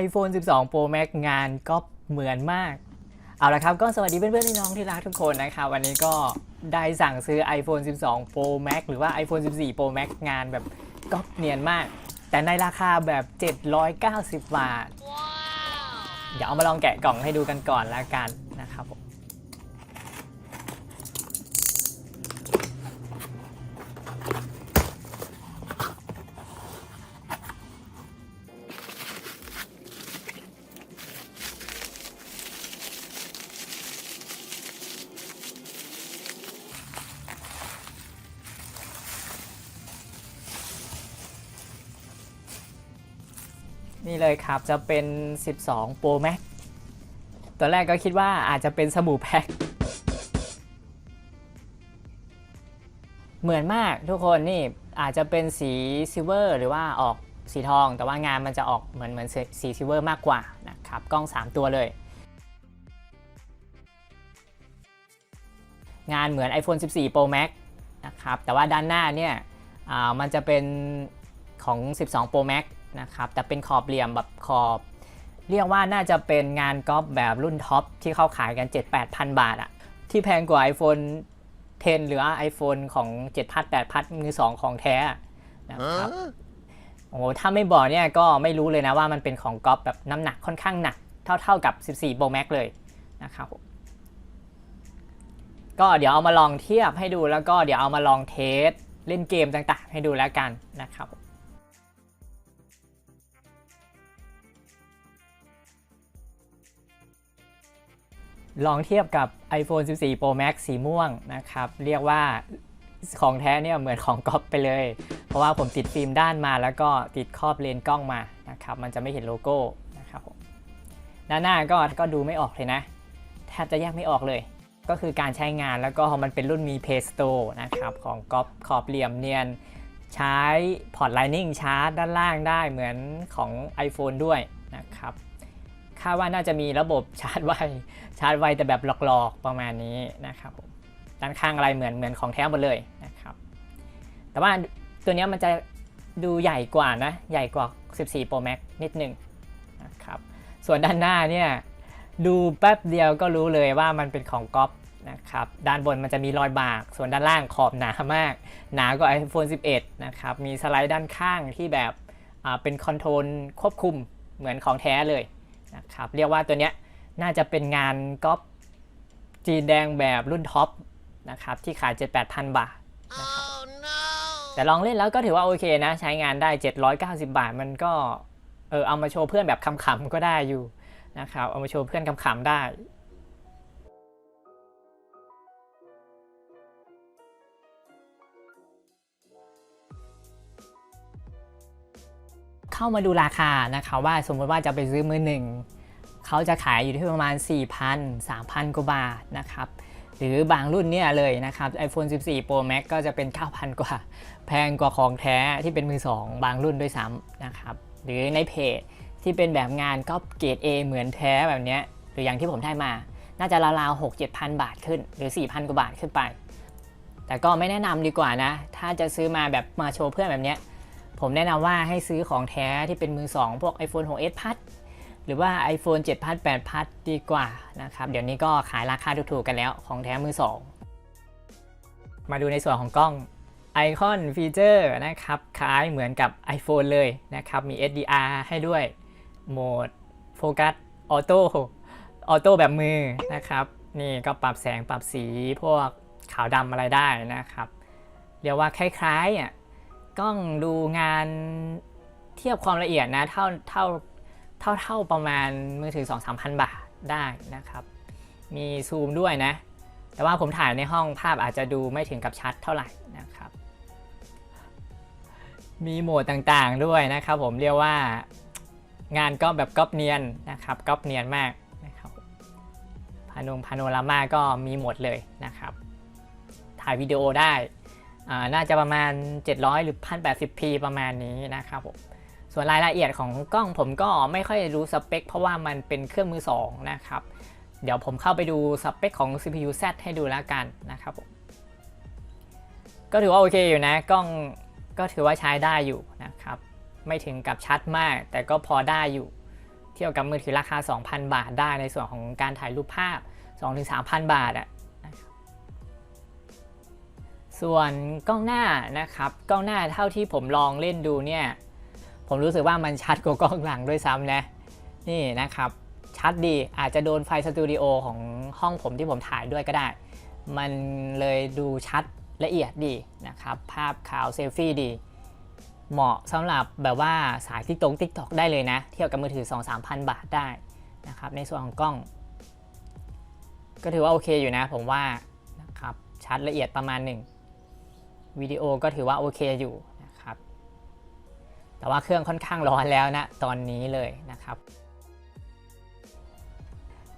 iPhone 12 Pro Max งานก็เหมือนมาก เอาละครับก็สวัสดีเพื่อนๆพี่น้องที่รักทุกคนนะครับวันนี้ก็ได้สั่งซื้อ iPhone 12 Pro Max หรือว่า iPhone 14 Pro Max งานแบบก็เนียนมาก แต่ในราคาแบบ 790 บาท เดี๋ยวเอามาลองแกะกล่องให้ดูกันก่อนละกันนะครับผม นี่เลยครับจะเป็น 12 Pro Max ตอนแรกก็คิดว่าอาจจะเป็นสบู่แพ็ค เหมือนมากทุกคนนี่อาจจะเป็นสีซิลเวอร์หรือว่าออกสีทอง แต่ว่างานมันจะออกเหมือนเหมือนสีซิลเวอร์มากกว่านะครับ กล้อง 3 ตัวเลย งานเหมือน iPhone 14 Pro Max นะครับ แต่ว่าด้านหน้าเนี่ยอ่ามันจะเป็นของ 12 Pro Max นะครับแต่เป็นขอบเหลี่ยมแบบขอบเรียกว่าน่าจะเป็นงานกอล์ฟแบบรุ่นท็อปที่เข้าขายกัน 7-8พันบาทอะที่แพงกว่า iPhone 10 หรือว่า iPhone ของ 7 พัด8พัดมือ2 ของแท้นะครับโอ้โหถ้าไม่บอกเนี่ยก็ไม่รู้เลยนะว่ามันเป็นของกอล์ฟแบบน้ำหนักค่อนข้างหนัก เท่าๆกับ 14 Pro Max เลยนะครับผมก็เดี๋ยวเอามาลองเทียบให้ดูแล้วก็เดี๋ยวเอามาลองเทสเล่นเกมต่างๆ ให้ดูแล้วกันนะครับ ลองเทียบกับ iPhone 14 Pro Max สีม่วงนะครับ เรียกว่าของแท้เนี่ยเหมือนของก๊อปไปเลย เพราะว่าผมติดฟิล์มด้านมาแล้วก็ติดครอบเลนส์กล้องมานะครับ มันจะไม่เห็นโลโก้นะครับผมด้านหน้าก็ก็ดูไม่ออกเลยนะ แทบจะแยกไม่ออกเลย ก็คือการใช้งานแล้วก็มันเป็นรุ่นมี Play Store นะครับของก๊อปขอบเหลี่ยมเนียน ใช้พอร์ต Lightning ชาร์จด้านล่างได้เหมือนของ iPhone ด้วยนะครับ คาดว่าน่าจะมีระบบชาร์จไวชาร์จไวแต่แบบหลอกๆประมาณนี้นะครับผมด้านข้างอะไรเหมือนเหมือนของแท้หมดเลยนะครับ แต่ว่าตัวนี้มันจะดูใหญ่กว่านะ ใหญ่กว่า 14 Pro Max นิดหนึ่งนะครับ ส่วนด้านหน้าเนี่ยดูแป๊บเดียวก็รู้เลยว่ามันเป็นของก๊อปนะครับ ด้านบนมันจะมีรอยบาก ส่วนด้านล่างขอบหนามาก หนากว่า iPhone 11 นะครับ มีสไลด์ด้านข้างที่แบบเป็นคอนโทรลควบคุมเหมือนของแท้เลย นะครับเรียกว่าตัวเนี้ยน่าจะเป็นงานก๊อปจีนแดงแบบรุ่นท็อปนะครับที่ขาย 7 8 0 0บาทนะครับแต่ลองเล่นแล้วก็ถือว่าโอเคนะใช้งานได้ 790 บาทมันก็เออเอามาโชว์เพื่อนแบบขำๆก็ได้อยู่นะครับเอามาโชว์เพื่อนขำๆได้ เข้ามาดูราคานะคะว่าสมมติว่าจะไปซื้อมือหนึ่งเขาจะขายอยู่ที่ประมาณ 4,000 3,000 กว่าบาทนะครับ หรือบางรุ่นเนี่ยเลยนะครับ iPhone 14 Pro Max ก็จะเป็น 9,000 กว่า แพงกว่าของแท้ที่เป็นมือ2บางรุ่นด้วยซ้ำนะครับ หรือในเพจที่เป็นแบบงานก็เกรด A เหมือนแท้แบบเนี้ยหรืออย่างที่ผมได้มา น่าจะราวๆ6-7,000บาทขึ้น หรือ 4,000 กว่าบาทขึ้นไป แต่ก็ไม่แนะนำดีกว่านะ ถ้าจะซื้อมาแบบมาโชว์เพื่อนแบบเนี้ย ผมแนะนำว่าให้ซื้อของแท้ที่เป็นมือ 2 พวก iPhone 6s Plus หรือว่า iPhone 7พัด8พัดดีกว่านะครับ เดี๋ยวนี้ก็ขายราคาถูกๆกันแล้วของแท้มือ 2 มาดูในส่วนของกล้องไอคอนฟีเจอร์นะครับ คล้ายเหมือนกับ iPhone เลยนะครับ มี SDR ให้ด้วยโหมดโฟกัสออโต้ออโต้แบบมือนะครับ นี่ก็ปรับแสงปรับสีพวกขาวดำอะไรได้นะครับ เรียกว่าคล้ายๆอะ กล้องดูงานเทียบความละเอียดนะเท่าเท่าเท่าๆประมาณมือถือ 2-3,000 บาทได้นะครับ มีซูมด้วยนะ แต่ว่าผมถ่ายในห้องภาพอาจจะดูไม่ถึงกับชัดเท่าไหร่นะครับ มีโหมดต่างๆด้วยนะครับ ผมเรียกว่างานก็แบบก๊อปเนียนนะครับก๊อปเนียนมากนะครับพานงพานรามาก็มีหมดเลยนะครับ ถ่ายวิดีโอได้ น่าจะประมาณ 700 หรือ 1080p ประมาณนี้นะครับผม ส่วนรายละเอียดของกล้องผมก็ไม่ค่อยรู้สเปค เพราะว่ามันเป็นเครื่องมือ 2 นะครับ เดี๋ยวผมเข้าไปดูสเปคของ CPU Z ให้ดูแล้วกันนะครับผม ก็ถือว่าโอเคอยู่นะ กล้องก็ถือว่าใช้ได้อยู่นะครับ ไม่ถึงกับชัดมาก แต่ก็พอได้อยู่ เทียบกับมือถือราคา 2,000 บาทได้ในส่วนของการถ่ายรูปภาพ 2-3,000 บาทอะนะครับ ส่วนกล้องหน้านะครับ กล้องหน้าเท่าที่ผมลองเล่นดูเนี่ย ผมรู้สึกว่ามันชัดกว่ากล้องหลังด้วยซ้ำนะ นี่นะครับ ชัดดีอาจจะโดนไฟสตูดิโอของห้องผมที่ผมถ่ายด้วยก็ได้ มันเลยดูชัดละเอียดดีนะครับ ภาพขาวเซลฟี่ดี เหมาะสำหรับแบบว่าสายทิกตงทิกตอกได้เลยนะ เทียบกับมือถือ 2-3,000 บาทได้นะครับ ในส่วนของกล้อง ก็ถือว่าโอเคอยู่นะผมว่านะครับ ชัดละเอียดประมาณหนึ่ง วิดีโอก็ถือว่าโอเคอยู่นะครับ แต่ว่าเครื่องค่อนข้างร้อนแล้วนะตอนนี้เลยนะครับ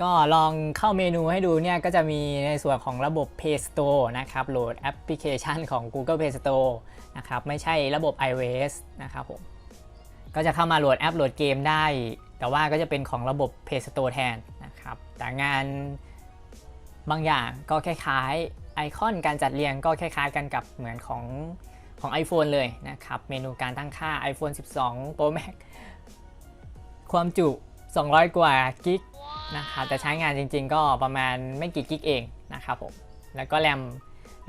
ก็ลองเข้าเมนูให้ดูเนี่ยก็จะมีในส่วนของระบบ Play Store นะครับ โหลดแอปพลิเคชันของ Google Play Store นะครับ ไม่ใช่ระบบ iOS นะครับผม ก็จะเข้ามาโหลดแอปโหลดเกมได้ แต่ว่าก็จะเป็นของระบบ Play Store แทนนะครับ แต่งานบางอย่างก็คล้ายๆ ไอคอนการจัดเรียงก็คล้ายๆกันกับเหมือนของของ iPhone เลยนะครับ เมนูการตั้งค่า iPhone 12 Pro Max ความจุ 200 กว่ากิกนะครับแต่ใช้งานจริงๆ ก็ประมาณไม่กี่กิกเองนะครับผม แล้วก็แรม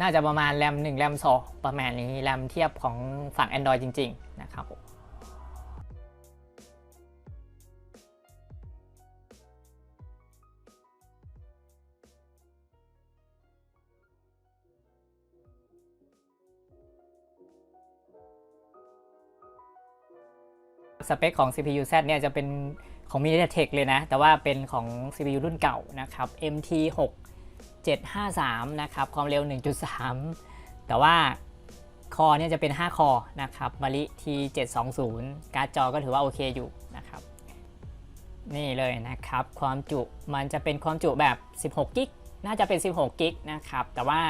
น่าจะประมาณแรม1แรม2ประมาณนี้แรมเทียบของฝั่ง Android จริง ๆ นะครับผม สเปคของ CPU Z เนี่ยจะเป็นของ MediaTek เลยนะ แต่ว่าเป็นของ CPU รุ่นเก่านะครับ MT6 753 นะครับ ความเร็ว 1.3 แต่ว่าคอเนี่ยจะเป็น 5 คอนะครับมาริ T720 การ์ดจอก็ถือว่าโอเคอยู่นะครับนี่เลยนะครับ ความจุมันจะเป็นความจุแบบ 16 กิก น่าจะเป็น 16 กิกนะครับ แต่ว่า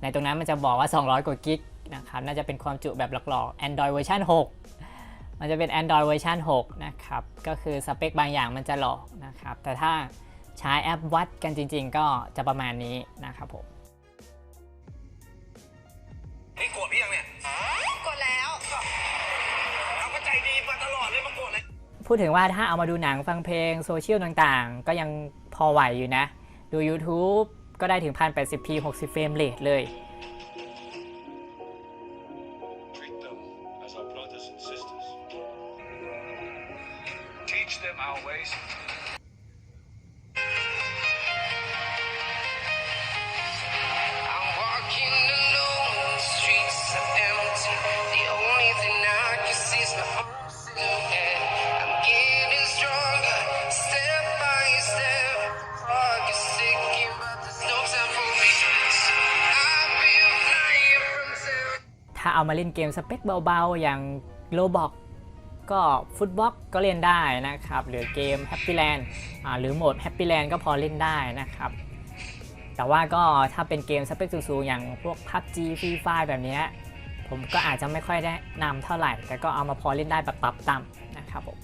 ในตรงนั้นมันจะบอกว่า 200 กว่ากิกนะครับ น่าจะเป็นความจุแบบหลอกๆ Android เวอร์ชัน6 มันจะเป็น Android เวอร์ชัน6นะครับ ก็คือสเปคบางอย่างมันจะหลอกนะครับ แต่ถ้าใช้แอปวัดกันจริง ๆ ก็จะประมาณนี้นะครับผมเฮ้ยโกรธพี่ยังเนี่ยกดแล้วเราก็ใจดีมาตลอดเลยมาโกรธเลยพูดถึงว่าถ้าเอามาดูหนังฟังเพลงโซเชียลต่างๆ ก็ยังพอไหวอยู่นะ ดู YouTube ก็ได้ถึง 1080p 60เฟรมเรทเลย ถ้าเอามาเล่นเกมสเปคเบาๆ อย่างโลบอกก็ฟุตบอลก็เล่นได้นะครับ หรือเกม Happy Land อ่าหรือโหมด Happy Land ก็พอเล่นได้นะครับ แต่ว่าก็ถ้าเป็นเกมสเปคสูงๆ อย่างพวก PUBG Free Fire แบบนี้ผมก็อาจจะไม่ค่อยได้นำเท่าไหร่ แต่ก็เอามาพอเล่นได้แบบปรับต่ำนะครับผม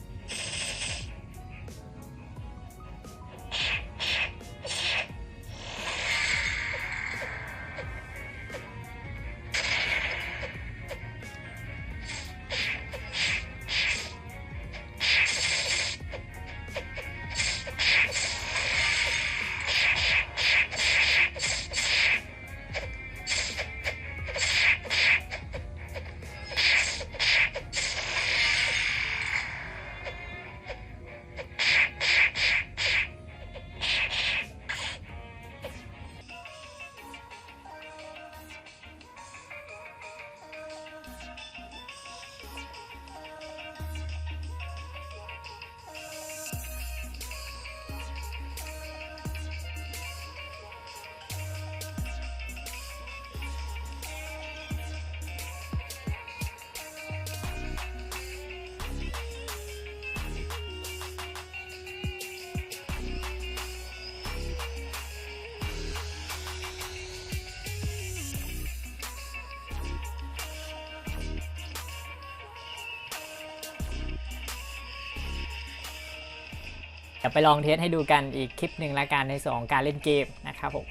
ยวไปลองเทสให้ดูกันอีกคลิปหนึ่งละกันในส่วนของการเล่นเกมนะครับผม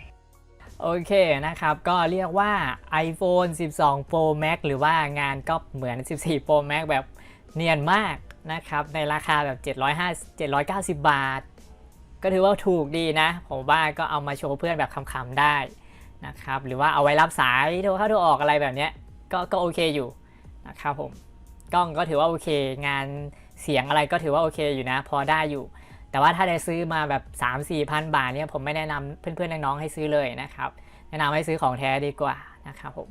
โอเคนะครับ ก็เรียกว่า iPhone 12 Pro Max หรือว่างานก็เหมือน 14 Pro Max แบบเนียนมากนะครับ ในราคาแบบ750 790 บาท ก็ถือว่าถูกดีนะ ผมว่าก็เอามาโชว์เพื่อนแบบคำๆได้นะครับ หรือว่าเอาไว้รับสายโทรเข้าโทรออกอะไรแบบนี้ก็ก็โอเคอยู่นะครับผม กล้องก็ถือว่าโอเค งานเสียงอะไรก็ถือว่าโอเคอยู่นะ พอได้อยู่ แต่ว่าถ้าได้ซื้อมาแบบ 3 4พันบาทเนี่ยผมไม่แนะนำเพื่อนๆน้องๆให้ซื้อเลยนะครับ แนะนำให้ซื้อของแท้ดีกว่านะครับผม